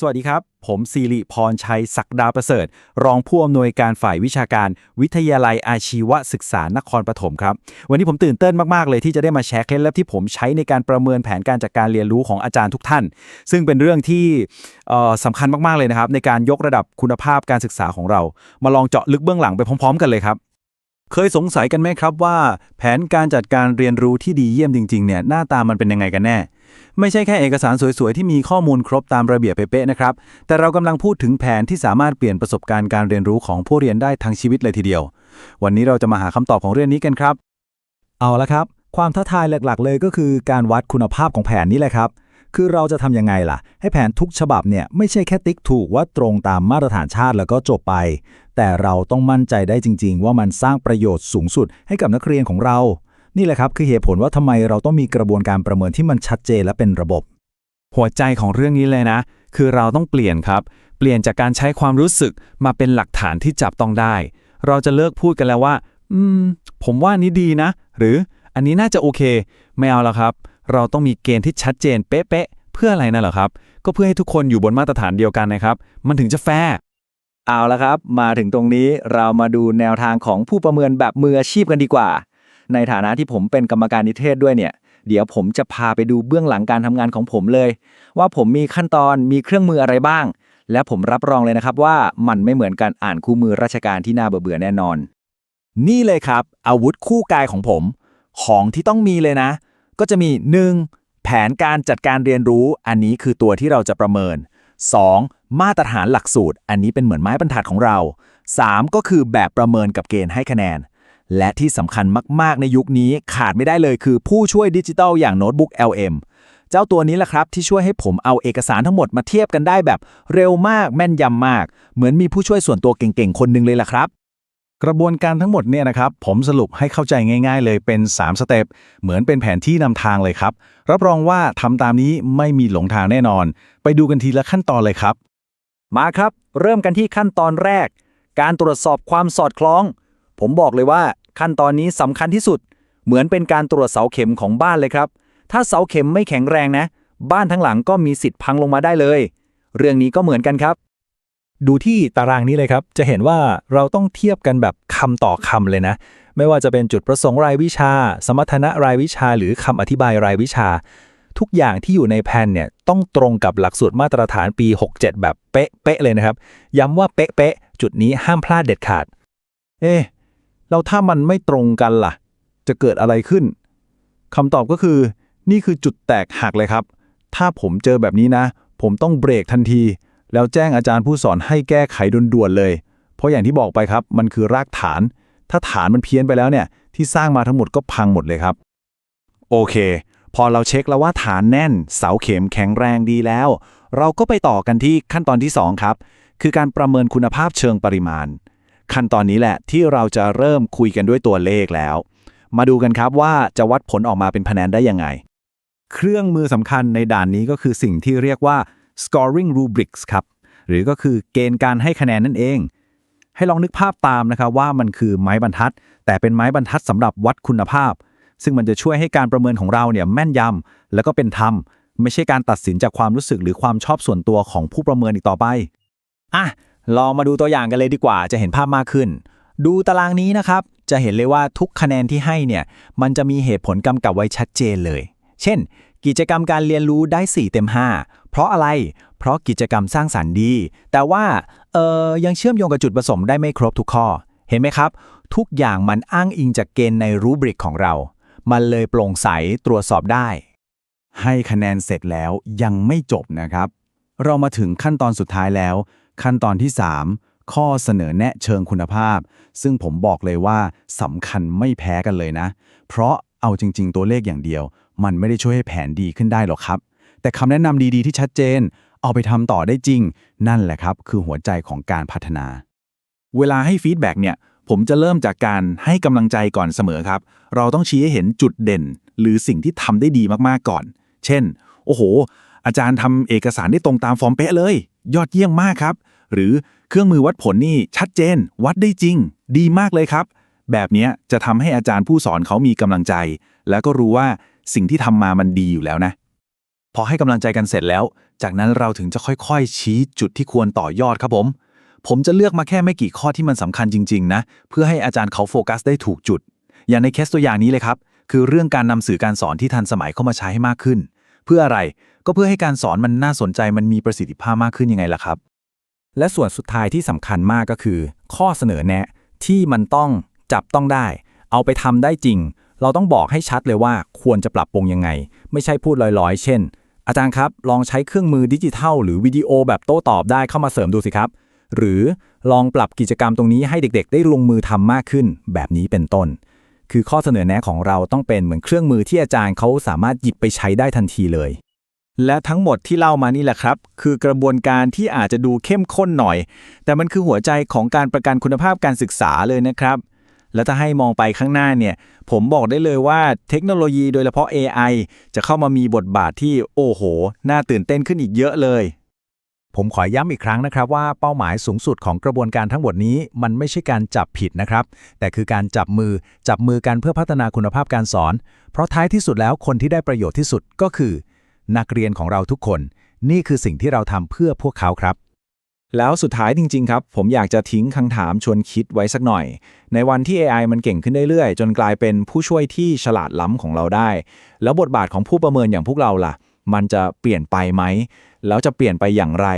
สวัสดีครับ ผมสิริพรชัยศักดาประเสริฐ รองผู้อำนวยการฝ่ายวิชาการ วิทยาลัยอาชีวศึกษานครปฐมครับ วันนี้ผมตื่นเต้นมากๆเลยที่จะได้มาแชร์เคล็ดลับที่ผมใช้ในการประเมินแผนการจัดการเรียนรู้ของอาจารย์ทุกท่าน ซึ่งเป็นเรื่องที่เอ่อสำคัญมากๆเลยนะครับ ในการยกระดับคุณภาพการศึกษาของเรา มาลองเจาะลึกเบื้องหลังไปพร้อม ๆ กันเลยครับ เคยสงสัยกันไหมครับว่า แผนการจัดการเรียนรู้ที่ดีเยี่ยมจริงๆเนี่ยหน้าตามันเป็นยังไงกันแน่ ไม่ใช่แค่เอกสารสวยๆ ที่มีข้อมูลครบตามระเบียบเป๊ะๆนะครับ แต่เรากำลังพูดถึงแผนที่สามารถเปลี่ยนประสบการณ์การเรียนรู้ของผู้เรียนได้ทั้งชีวิตเลยทีเดียว วันนี้เราจะมาหาคำตอบของเรื่องนี้กันครับ เอาละครับ ความท้าทายหลักๆ เลยก็คือการวัดคุณภาพของแผนนี้แหละครับ คือเราจะทำยังไงล่ะ ให้แผนทุกฉบับเนี่ยไม่ใช่แค่ติ๊กถูกว่าตรงตามมาตรฐานชาติแล้วก็จบไป แต่เราต้องมั่นใจได้จริง ๆ ว่ามันสร้างประโยชน์สูงสุดให้กับนักเรียนของเรา นี่แหละครับคือเหตุผลว่าทำไมเราต้องมีกระบวนการประเมินที่มันชัดเจนและเป็นระบบ หัวใจของเรื่องนี้เลยนะ คือเราต้องเปลี่ยนครับ เปลี่ยนจากการใช้ความรู้สึกมาเป็นหลักฐานที่จับต้องได้ เราจะเลิกพูดกันแล้วว่า อืม ผมว่านี้ดีนะ หรืออันนี้น่าจะโอเค ไม่เอาแล้วครับ เราต้องมีเกณฑ์ที่ชัดเจนเป๊ะ เพื่ออะไรนั่นเหรอครับ ก็เพื่อให้ทุกคนอยู่บนมาตรฐานเดียวกันนะครับ มันถึงจะแฟร์เอาละครับ มาถึงตรงนี้เรามาดูแนวทางของผู้ประเมินแบบมืออาชีพกันดีกว่า ในฐานะที่ผมเป็นกรรมการนิเทศด้วยเนี่ย เดี๋ยวผมจะพาไปดูเบื้องหลังการทำงานของผมเลย ว่าผมมีขั้นตอนมีเครื่องมืออะไรบ้าง และผมรับรองเลยนะครับว่ามันไม่เหมือนการอ่านคู่มือราชการที่น่าเบื่อแน่นอน นี่เลยครับ อาวุธคู่กายของผม ของที่ต้องมีเลยนะ ก็จะมี 1. แผนการจัดการเรียนรู้อันนี้คือตัวที่เราจะประเมิน 2. มาตรฐานหลักสูตร อันนี้เป็นเหมือนไม้บรรทัดของเรา 3. ก็คือแบบประเมินกับเกณฑ์ให้คะแนน และที่สำคัญมาก ๆ ในยุคนี้ขาดไม่ได้เลยคือผู้ช่วยดิจิทัลอย่างโน้ตบุ๊ก LM เจ้าตัวนี้แหละครับที่ช่วยให้ผมเอาเอกสารทั้งหมดมาเทียบกันได้แบบเร็วมากแม่นยำมาก เหมือนมีผู้ช่วยส่วนตัวเก่งๆ คนหนึงเลยล่ะครับ กระบวนการทั้งหมดเนี่ยนะครับ ผมสรุปให้เข้าใจง่าย ๆ เลยเป็น 3 สเต็ปเหมือนเป็นแผนที่นำทางเลยครับ รับรองว่าทำตามนี้ไม่มีหลงทางแน่นอน ไปดูกันทีละขั้นตอนเลยครับ มาครับ เริ่มกันที่ขั้นตอนแรก การตรวจสอบความสอดคล้อง ผมบอกเลยว่าขั้นตอนนี้สำคัญที่สุด เหมือนเป็นการตรวจเสาเข็มของบ้านเลยครับ ถ้าเสาเข็มไม่แข็งแรงนะ บ้านทั้งหลังก็มีสิทธิ์พังลงมาได้เลย เรื่องนี้ก็เหมือนกันครับ ดูที่ตารางนี้เลยครับ จะเห็นว่าเราต้องเทียบกันแบบคำต่อคำเลยนะ ไม่ว่าจะเป็นจุดประสงค์รายวิชา สมรรถนะรายวิชา หรือคำอธิบายรายวิชา ทุกอย่างที่อยู่ในแผนเนี่ยต้องตรงกับหลักสูตรมาตรฐานปี 67 แบบเป๊ะๆเลยนะครับ ย้ำว่าเป๊ะๆจุดนี้ห้ามพลาดเด็ดขาด เอ๊ะแล้วถ้ามันไม่ตรงกันล่ะ จะเกิดอะไรขึ้นคำตอบก็คือ นี่คือจุดแตกหักเลยครับ ถ้าผมเจอแบบนี้นะ ผมต้องเบรกทันที แล้วแจ้งอาจารย์ผู้สอนให้แก้ไขด่วนๆเลย เพราะอย่างที่บอกไปครับ มันคือรากฐาน ถ้าฐานมันเพี้ยนไปแล้วเนี่ย ที่สร้างมาทั้งหมดก็พังหมดเลยครับ โอเค พอเราเช็คแล้วว่าฐานแน่น เสาเข็มแข็งแรงดีแล้ว เราก็ไปต่อกันที่ขั้นตอนที่ 2 ครับ คือการประเมินคุณภาพเชิงปริมาณ ขั้นตอนนี้แหละที่เราจะเริ่มคุยกันด้วยตัวเลขแล้ว มาดูกันครับว่าจะวัดผลออกมาเป็นคะแนนได้ยังไง เครื่องมือสำคัญในด่านนี้ก็คือสิ่งที่เรียกว่า scoring rubrics ครับ หรือก็คือเกณฑ์การให้คะแนนนั่นเอง ให้ลองนึกภาพตามนะครับว่ามันคือไม้บรรทัด แต่เป็นไม้บรรทัดสำหรับวัดคุณภาพ ซึ่งมันจะช่วยให้การประเมินของเราเนี่ยแม่นยำแล้วก็เป็นธรรม ไม่ใช่การตัดสินจากความรู้สึกหรือความชอบส่วนตัวของผู้ประเมินอีกต่อไปอะลองมาดูตัวอย่างกันเลยดีกว่า จะเห็นภาพมากขึ้น ดูตารางนี้นะครับ จะเห็นเลยว่าทุกคะแนนที่ให้เนี่ย มันจะมีเหตุผลกำกับไว้ชัดเจนเลย เช่น กิจกรรมการเรียนรู้ได้ 4 เต็ม 5 เพราะอะไร เพราะกิจกรรมสร้างสรรค์ดี แต่ว่าเออยังเชื่อมโยงกับจุดประสงค์ได้ไม่ครบทุกข้อ เห็นไหมครับ ทุกอย่างมันอ้างอิงจากเกณฑ์ในรูบริกของเรา มันเลยโปร่งใสตรวจสอบได้ ให้คะแนนเสร็จแล้วยังไม่จบนะครับ เรามาถึงขั้นตอนสุดท้ายแล้ว ขั้นตอนที่ 3 ข้อเสนอแนะเชิงคุณภาพ ซึ่งผมบอกเลยว่าสำคัญไม่แพ้กันเลยนะ เพราะ เอาจริง ๆ ตัวเลขอย่างเดียว มันไม่ได้ช่วยให้แผนดีขึ้นได้หรอกครับ แต่คำแนะนำดีๆที่ชัดเจน เอาไปทำต่อได้จริง นั่นแหละครับ คือหัวใจของการพัฒนา เวลาให้ฟีดแบ็กเนี่ย ผมจะเริ่มจากการให้กำลังใจก่อนเสมอครับ เราต้องชี้ให้เห็นจุดเด่น หรือสิ่งที่ทำได้ดีมากๆก่อน เช่น โอ้โห อาจารย์ทำเอกสารได้ตรงตามฟอร์มเป๊ะเลย ยอดเยี่ยมมากครับ หรือเครื่องมือวัดผลนี่ชัดเจน วัดได้จริง ดีมากเลยครับ แบบนี้จะทำให้อาจารย์ผู้สอนเขามีกำลังใจ แล้วก็รู้ว่าสิ่งที่ทำมามันดีอยู่แล้วนะ พอให้กำลังใจกันเสร็จแล้ว จากนั้นเราถึงจะค่อยๆ ชี้จุดที่ควรต่อยอดครับผม ผมจะเลือกมาแค่ไม่กี่ข้อที่มันสำคัญจริงๆนะ เพื่อให้อาจารย์เขาโฟกัสได้ถูกจุด อย่างในเคสตัวอย่างนี้เลยครับ คือเรื่องการนำสื่อการสอนที่ทันสมัยเข้ามาใช้ให้มากขึ้น เพื่ออะไร ก็เพื่อให้การสอนมันน่าสนใจ มันมีประสิทธิภาพมากขึ้นยังไงล่ะครับ และส่วนสุดท้ายที่สำคัญมากก็คือ ข้อเสนอแนะที่มันต้อง จับต้องได้ เอาไปทำได้จริง เราต้องบอกให้ชัดเลยว่าควรจะปรับปรุงยังไง ไม่ใช่พูดลอยๆ เช่น อาจารย์ครับ ลองใช้เครื่องมือดิจิทัล หรือวิดีโอแบบโต้ตอบได้เข้ามาเสริมดูสิครับ หรือลองปรับกิจกรรมตรงนี้ให้เด็กๆ ได้ลงมือทำมากขึ้น แบบนี้เป็นต้น คือข้อเสนอแนะของเราต้องเป็นเหมือนเครื่องมือที่อาจารย์เขาสามารถหยิบไปใช้ได้ทันทีเลยและทั้งหมดที่เล่ามานี่แหละครับ คือกระบวนการที่อาจจะดูเข้มข้นหน่อย แต่มันคือหัวใจของการประกันคุณภาพการศึกษาเลยนะครับ แล้วถ้าให้มองไปข้างหน้าเนี่ย ผมบอกได้เลยว่าเทคโนโลยีโดยเฉพาะ AI จะเข้ามามีบทบาทที่โอ้โห น่าตื่นเต้นขึ้นอีกเยอะเลย ผมขอย้ำอีกครั้งนะครับว่าเป้าหมายสูงสุดของกระบวนการทั้งหมดนี้มันไม่ใช่การจับผิดนะครับ แต่คือการจับมือจับมือกันเพื่อพัฒนาคุณภาพการสอน เพราะท้ายที่สุดแล้วคนที่ได้ประโยชน์ที่สุดก็คือ นักเรียนของเราทุกคน นี่คือสิ่งที่เราทำเพื่อพวกเขาครับ แล้วสุดท้ายจริง ๆ ครับ ผมอยากจะทิ้งคำถามชวนคิดไว้สักหน่อย ในวันที่ AI มันเก่งขึ้นเรื่อยๆ จนกลายเป็นผู้ช่วยที่ฉลาดล้ำของเราได้ แล้วบทบาทของผู้ประเมินอย่างพวกเราล่ะ มันจะเปลี่ยนไปไหม แล้วจะเปลี่ยนไปอย่างไร